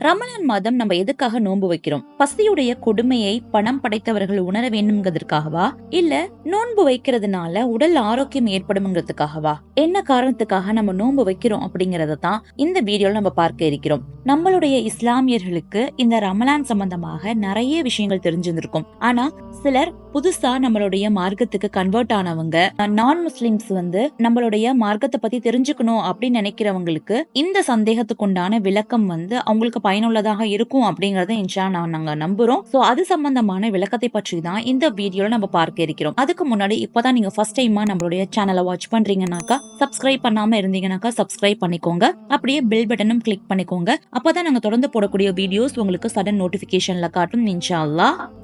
ரமலான் மாதம் நம்ம எதுக்காக நோன்பு வைக்கிறோம்? பசியுடைய கொடுமையை பணம் படைத்தவர்கள் உணர வேண்டும்ங்கிறதுக்காகவா? இல்ல நோன்பு வைக்கிறதுனால உடல் ஆரோக்கியம் ஏற்படும்ங்கிறதுக்காகவா? என்ன காரணத்துக்காக நம்ம நோன்பு வைக்கிறோம் அப்படிங்கறத தான் இந்த வீடியோல நம்ம பார்க்க இருக்கிறோம். நம்மளுடைய இஸ்லாமியர்களுக்கு இந்த ரமலான் சம்பந்தமாக நிறைய விஷயங்கள் தெரிஞ்சிருந்திருக்கும். ஆனா சிலர் புதுசா நம்மளுடைய மார்க்கத்துக்கு கன்வெர்ட் ஆனவங்க நான் முஸ்லிம்ஸ் வந்து நம்மளுடைய மார்க்கத்தை பத்தி தெரிஞ்சுக்கணும் அப்படின்னு நினைக்கிறவங்களுக்கு இந்த சந்தேகத்துக்கு உண்டான விளக்கம் வந்து அவங்களுக்கு பயனுள்ளதாக இருக்கும் அப்படிங்கறத இன்ஷா நாங்க நம்புறோம். சோ அது சம்பந்தமான விளக்கத்தை பற்றி தான் இந்த வீடியோல நம்ம பார்க்க இருக்கிறோம். அதுக்கு முன்னாடி இப்பதான் நீங்க ஃபர்ஸ்ட் டைமா நம்மளுடைய சேனலை வாட்ச் பண்றீங்கன்னாக்கா சப்ஸ்கிரைப் பண்ணாம இருந்தீங்கன்னாக்கா சப்ஸ்கிரைப் பண்ணிக்கோங்க. அப்படியே பெல் பட்டனும் கிளிக் பண்ணிக்கோங்க. அப்பதான் நாங்க தொடர்ந்து போடக்கூடிய வீடியோஸ் உங்களுக்கு சடன் நோட்டிபிகேஷன்ல காட்டும் இன்ஷா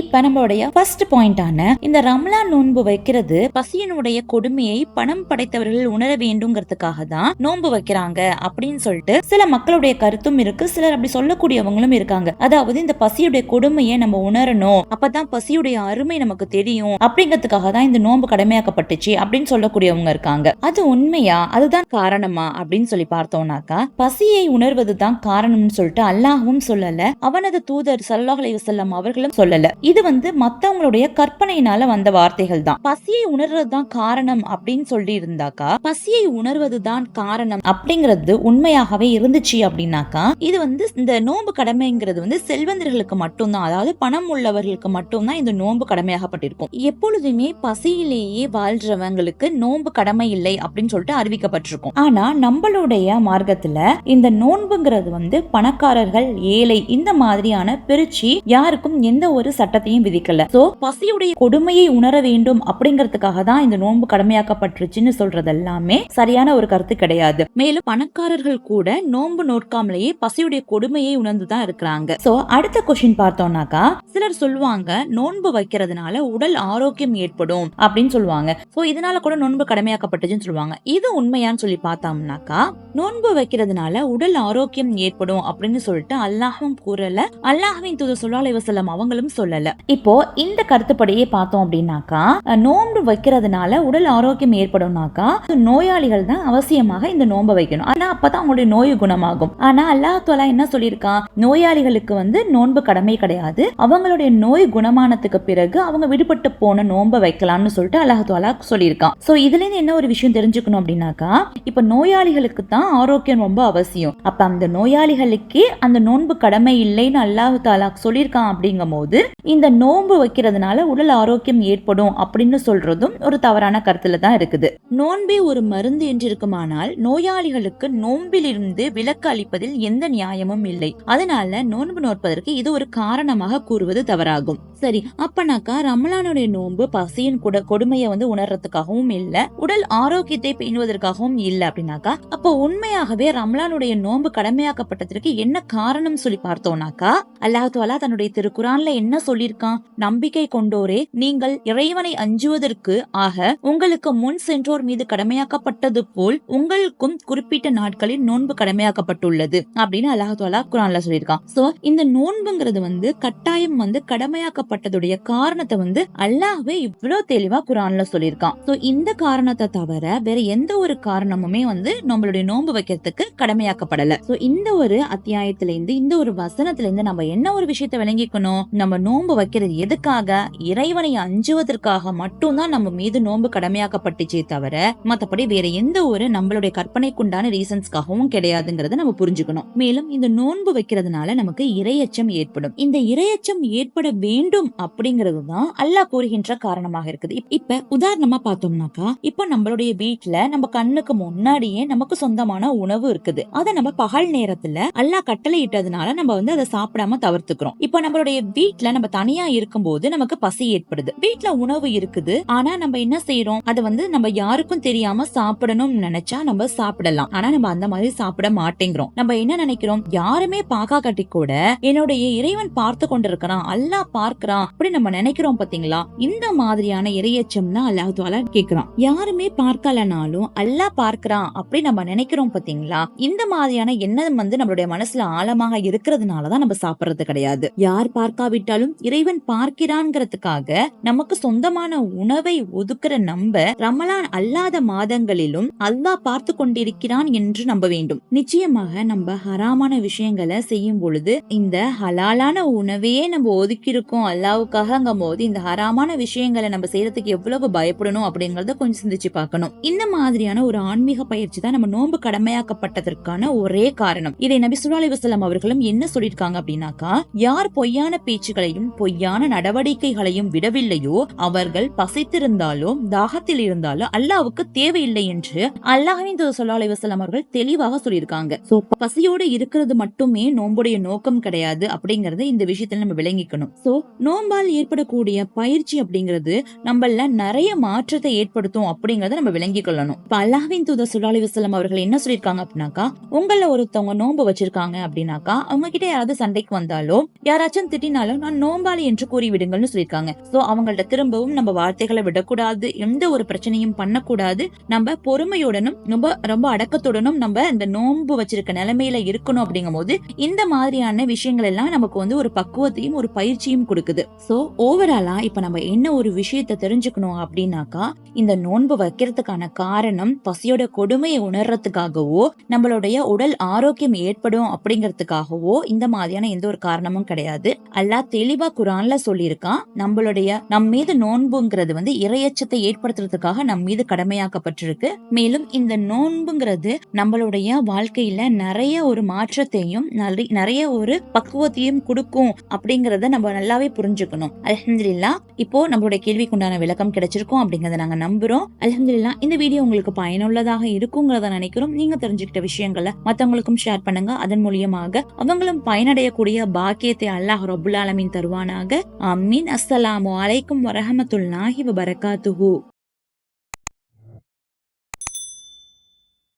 இப்ப நம்மளுடைய ஃபர்ஸ்ட் பாயிண்டான இந்த ரம்லான் நோன்பு வைக்கிறது பசியனுடைய கொடுமையை பணம் படைத்தவர்கள் உணர வேண்டும்ங்கிறதுக்காக தான் நோன்பு வைக்கிறாங்க அப்படின்னு சொல்லிட்டு சில மக்களுடைய கருத்தும் இருக்கு. சிலர் அப்படி சொல்ல சொல்லக்கூடியவங்களும் இருக்காங்க. அதாவது இந்த பசியுடைய கொடுமையை நம்ம உணரணும். அப்பதான் பசியுடைய அருமை நமக்கு தெரியும். அப்படிங்கிறதுக்காக தான் இந்த நோன்பு கடமையாக்கப்பட்டுச்சு அப்படின்னு சொல்லக்கூடியவங்க இருக்காங்க. அது உண்மையா? அதுதான் காரணமா? அப்படின்னு சொல்லி பார்த்தோம்னாக்கா பசியை உணர்வது தான் காரணம்னு சொல்லிட்டு அல்லாஹும் சொல்லல. அவனது தூதர் சல்லாஹ் அலைஹி அவர்களும் சொல்லல. இது வந்து மத்தவங்களுடைய கற்பனையினால வந்த வார்த்தைகள் தான். பசியை உணர்றதுதான் காரணம் அப்படின்னு சொல்லி இருந்தாக்கா பசியை உணர்வதுதான் காரணம் அப்படிங்கிறது உண்மையாகவே இருந்துச்சு அப்படின்னாக்கா இது வந்து இந்த நோன்பு கடமைங்கிறது வந்து செல்வந்தர்களுக்கு மட்டும்தான். அதாவது பணம் உள்ளவர்களுக்கு மட்டும்தான் இந்த நோன்பு கடமையாகப்பட்டிருக்கும். எப்பொழுதுமே பசியிலேயே வாழ்றவங்களுக்கு நோன்பு கடமை இல்லை அப்படின்னு சொல்லிட்டு அறிவிக்கப்பட்டிருக்கும். ஆனா நம்மளுடைய மார்க்கத்துல இந்த நோன்புங்கிறது வந்து பணக்காரர்கள் ஏழை இந்த மாதிரியான பிரிச்சு யாருக்கும் எந்த ஒரு சட்டத்தையும் விதிக்கல. சோ பசியுடைய கொடுமையை உணர வேண்டும் அப்படிங்கிறதுக்காக தான் இந்த நோன்பு கடமையாக்கப்பட்டுருச்சுன்னு சொல்றது எல்லாமே சரியான ஒரு கருத்து கிடையாது. மேலும் பணக்காரர்கள் கூட நோன்பு நோக்காமலேயே பசியுடைய கொடுமையை உணர்ந்து தான் இருக்கிறாங்க. சோ அடுத்த கொஸ்டின் பார்த்தோம்னாக்கா சிலர் சொல்லுவாங்க நோன்பு வைக்கிறதுனால உடல் ஆரோக்கியம் ஏற்படும் அப்படின்னு சொல்லுவாங்க. சோ இதனால கூட நோன்பு கடமையாக்கப்பட்டதுன்னு சொல்லுவாங்க. இது உண்மையான்னு சொல்லி பார்த்தோம்னாக்கா நோன்பு வைக்கிறதுனால உடல் ஆரோக்கியம் ஏற்படும் அப்படின்னு சொல்லிட்டு அல்லாஹும் கூறல. அல்லாஹுவின் தூது சொல்லாலை வசலம் அவங்களும் சொல்லல. இப்போ இந்த கருத்துப்படியே பார்த்தோம் அப்படின்னாக்கா நோன்பு வைக்கிறதுனால உடல் ஆரோக்கியம் ஏற்படும்னாக்கா நோயாளிகள் தான் அவசியமாக இந்த நோன்பை வைக்கணும். ஆனா அப்பதான் அவங்களுடைய நோய் குணமாகும். ஆனா அல்லா தஆலா என்ன சொல்லியிருக்கான் நோயாளிகளுக்கு வந்து நோன்பு கடமை கிடையாது. அவங்களுடைய நோய் குணமானதுக்கு பிறகு அவங்க விடுபட்டு போன நோன்பை வைக்கலாம்னு சொல்லிட்டு அல்லாஹ் தஆலா சொல்லியிருக்கான் சோ இதுல இருந்து என்ன ஒரு விஷயம் தெரிஞ்சுக்கணும் அப்படின்னாக்கா இப்ப நோயாளிகளுக்கு தான் ஆரோக்கியம் ரொம்ப அவசியம். அப்ப அந்த நோயாளிகளுக்கே அந்த நோன்பு கடமை இல்லைன்னு அல்லாஹ் தாலா சொல்லியிருக்கான் அப்படிங்கும் போது இந்த நோன்பு வைக்கிறதுனால உடல் ஆரோக்கியம் ஏற்படும் அப்படின்னு சொல்றது சொல்றதும் ஒரு தவறான கருத்துல தான் இருக்குது. நோன்பே ஒரு மருந்து என்றிருக்குமானால் நோயாளிகளுக்கு நோன்பிலிருந்து விலக்கு அளிப்பதில் எந்த நியாயமும் இல்லை. அதனால நோன்பு நோற்பதற்கு இது ஒரு காரணமாக கூறுவது தவறாகும். சரி அப்பனாக்கா ரமலானுடைய நோன்பு பசியின் கூட கொடுமையை வந்து உணர்றதுக்காகவும் இல்ல உடல் ஆரோக்கியத்தை பேணுவதற்காகவும் இல்ல அப்படின்னாக்கா அப்போ உண்மையாகவே ரமலானுடைய நோன்பு கடமையாக்கப்பட்டதற்கு என்ன காரணம் சொல்லி பார்த்தோம்னாக்கா அல்லாஹ் தாலா தன்னுடைய திருக்குறான்ல என்ன சொல்லியிருக்கான்? நம்பிக்கை கொண்டோரே நீங்கள் இறைவனை அஞ்சுவதற்கு ஆக உங்களுக்கு முன் சென்றோர் மீது கடமையாக்கப்பட்டது போல் உங்களுக்கும் குறிப்பிட்ட நாட்களில் நோன்பு கடமையாக்கப்பட்டுள்ளது அப்படின்னு அல்லாஹ் தாலா குரான்ல சொல்லியிருக்கான். சோ இந்த நோன்புங்கிறது வந்து கட்டாயம் வந்து கடமையாக்க கடமையாக்கப்பட்டதுடைய காரணத்தை வந்து அல்லாஹ்வே இவ்வளவு தெளிவா குரான்ல சொல்லியிருக்கான். சோ இந்த காரணத்தை தவிர வேற எந்த ஒரு காரணமுமே வந்து நம்மளுடைய நோன்பு வைக்கிறதுக்கு கடமையாக்கப்படல. சோ இந்த ஒரு அத்தியாயத்துல இருந்து இந்த ஒரு வசனத்துல இருந்து நம்ம என்ன ஒரு விஷயத்தை விளங்கிக்கணும்? நம்ம நோன்பு வைக்கிறது எதுக்காக? இறைவனை அஞ்சுவதற்காக மட்டும்தான் நம்ம மீது நோன்பு கடமையாக்கப்பட்டுச்சே தவிர மத்தபடி வேற எந்த ஒரு நம்மளுடைய கற்பனைக்குண்டான ரீசன்ஸ்க்காகவும் கிடையாதுங்கிறத நம்ம புரிஞ்சுக்கணும். மேலும் இந்த நோன்பு வைக்கிறதுனால நமக்கு இரையச்சம் ஏற்படும். இந்த இரையச்சம் ஏற்பட வேண்டும் அப்படிங்கிறது தான் அல்லாஹ் கூறுகின்ற காரணமாக இருக்குது. இப்ப உதாரணமா பார்த்தோம்னாக்கா இப்ப நம்மளுடைய வீட்டுல நம்ம கண்ணுக்கு முன்னாடியே நமக்கு சொந்தமான உணவு இருக்குது. அதை நம்ம பகல் நேரத்துல அல்லாஹ் கட்டளை இட்டதுனால நம்ம வந்து அதை சாப்பிடாம தவிர்த்துக்கிறோம். இப்ப நம்மளுடைய வீட்டுல நம்ம தனியா இருக்கும்போது நமக்கு பசி ஏற்படுது. வீட்டுல உணவு இருக்குது ஆனா நம்ம என்ன செய்யறோம் அதை வந்து நம்ம யாருக்கும் தெரியாம சாப்பிடணும்னு நினைச்சா நம்ம சாப்பிடலாம். ஆனா நம்ம அந்த மாதிரி சாப்பிட மாட்டேங்கிறோம். நம்ம என்ன நினைக்கிறோம்? யாருமே பாக்கா கட்டி கூட என்னுடைய இறைவன் பார்த்து கொண்டிருக்கிறான். அல்லாஹ் பார்க்க பார்க்கறான் அப்படி நம்ம நினைக்கிறோம் பாத்தீங்களா? இந்த மாதிரியான இரையச்சம் தான் அல்லாஹ் தாலா கேக்குறான். யாருமே பார்க்கலனாலும் அல்லாஹ் பார்க்கறான் அப்படி நம்ம நினைக்கிறோம் பாத்தீங்களா? இந்த மாதிரியான எண்ணம் வந்து நம்மளுடைய மனசுல ஆழமாக இருக்கிறதுனாலதான் நம்ம சாப்பிடுறது கிடையாது. யார் பார்க்காவிட்டாலும் இறைவன் பார்க்கிறான்ங்கிறதுக்காக நமக்கு சொந்தமான உணவை ஒதுக்குற நம்ப ரமலான் அல்லாத மாதங்களிலும் அல்லாஹ் பார்த்து கொண்டிருக்கிறான் என்று நம்ப வேண்டும். நிச்சயமாக நம்ம ஹராமான விஷயங்களை செய்யும் பொழுது இந்த ஹலாலான உணவையே நம்ம ஒதுக்கி அல்லாவுக்காக போது இந்த ஹராமான விஷயங்களை நம்ம செய்யறதுக்கு எவ்வளவு பயப்படணும் அப்படிங்கறத கொஞ்சம் சிந்திச்சு பார்க்கணும். இந்த மாதிரியான ஒரு ஆன்மீக பயிற்சி தான் நம்ம நோன்பு கடமையாக்கப்பட்டதற்கான ஒரே காரணம். இதை நபி ஸல்லல்லாஹு அலைஹி அவர்களும் என்ன சொல்லியிருக்காங்க அப்படின்னாக்கா யார் பொய்யான பேச்சுகளையும் பொய்யான நடவடிக்கைகளையும் விடவில்லையோ அவர்கள் பசித்திருந்தாலோ தாகத்தில் இருந்தாலோ அல்லாவுக்கு தேவையில்லை என்று அல்லாஹின் தூதர் ஸல்லல்லாஹு அவர்கள் தெளிவாக சொல்லியிருக்காங்க. சோ பசியோட இருக்கிறது மட்டுமே நோம்புடைய நோக்கம் கிடையாது அப்படிங்கறத இந்த விஷயத்துல நம்ம விளங்கிக்கணும். சோ நோம்பால் ஏற்படக்கூடிய பயிற்சி அப்படிங்கிறது நம்மள நிறைய மாற்றத்தை ஏற்படுத்தும் அப்படிங்கறத நம்ம விளங்கிக் கொள்ளணும். இப்ப அல்லாஹ்வின் தூதர் ஸல்லல்லாஹு வசலம் அவர்கள் என்ன சொல்லியிருக்காங்க அப்படின்னாக்கா உங்கள ஒருத்தவங்க நோன்பு வச்சிருக்காங்க அப்படின்னாக்கா அவங்க கிட்ட யாராவது சண்டைக்கு வந்தாலோ யாராச்சும் திட்டினாலும் நான் நோம்பாளி என்று கூறிவிடுங்கள்னு சொல்லியிருக்காங்க. சோ அவங்கள்ட்ட திரும்பவும் நம்ம வார்த்தைகளை விடக்கூடாது எந்த ஒரு பிரச்சனையும் பண்ணக்கூடாது. நம்ம பொறுமையுடனும் ரொம்ப ரொம்ப அடக்கத்துடனும் நம்ம இந்த நோன்பு வச்சிருக்க நிலைமையில இருக்கணும் அப்படிங்கும் போது இந்த மாதிரியான விஷயங்கள் எல்லாம் நமக்கு வந்து ஒரு பக்குவத்தையும் ஒரு பயிற்சியும் கொடுக்குது. சோ ஓவராலா இப்ப நம்ம என்ன ஒரு விஷயத்த தெரிஞ்சுக்கணும் அப்படின்னாக்கா இந்த நோன்பு வைக்கிறதுக்கான காரணம் பசியோட கொடுமையை உணர்றதுக்காகவோ நம்மளுடைய உடல் ஆரோக்கியம் ஏற்படும் அப்படிங்கறதுக்காகவோ இந்த மாதிரியான எந்த ஒரு காரணமும் கிடையாது. அல்லாஹ் தெளிவா குரான்ல சொல்லியிருக்கான் நம்மளுடைய நம் மீது நோன்புங்கிறது வந்து இரையச்சத்தை ஏற்படுத்துறதுக்காக நம் மீது கடமையாக்கப்பட்டிருக்கு. மேலும் இந்த நோன்புங்கிறது நம்மளுடைய வாழ்க்கையில நிறைய ஒரு மாற்றத்தையும் நல்ல- நிறைய ஒரு பக்குவத்தையும் கொடுக்கும் அப்படிங்கறத நம்ம நல்லாவே புரிஞ்சுக்கணும். அல்ஹம்துலில்லாஹ் இப்போ நம்மளுடைய கேள்விக்குண்டான விளக்கம் கிடைச்சிருக்கும் அப்படிங்கறத நாங்க நம்புறோம். அல்ஹம்துலில்லாஹ் இந்த வீடியோ உங்களுக்கு பயனுள்ளதாக இருக்குங்கிறத நினைக்கிறோம். நீங்க தெரிஞ்சுக்கிட்ட விஷயங்களை மத்தவங்களுக்கும் ஷேர் பண்ணுங்க. அதன் மூலியமாக அவங்களும் பயனடையக்கூடிய பாக்கியத்தை அல்லாஹ் ரபுல் ஆலமீன் தருவானாக. ஆமீன். அஸ்ஸலாமு அலைக்கும் வரஹமத்துல்லாஹி வபரகாத்துஹு.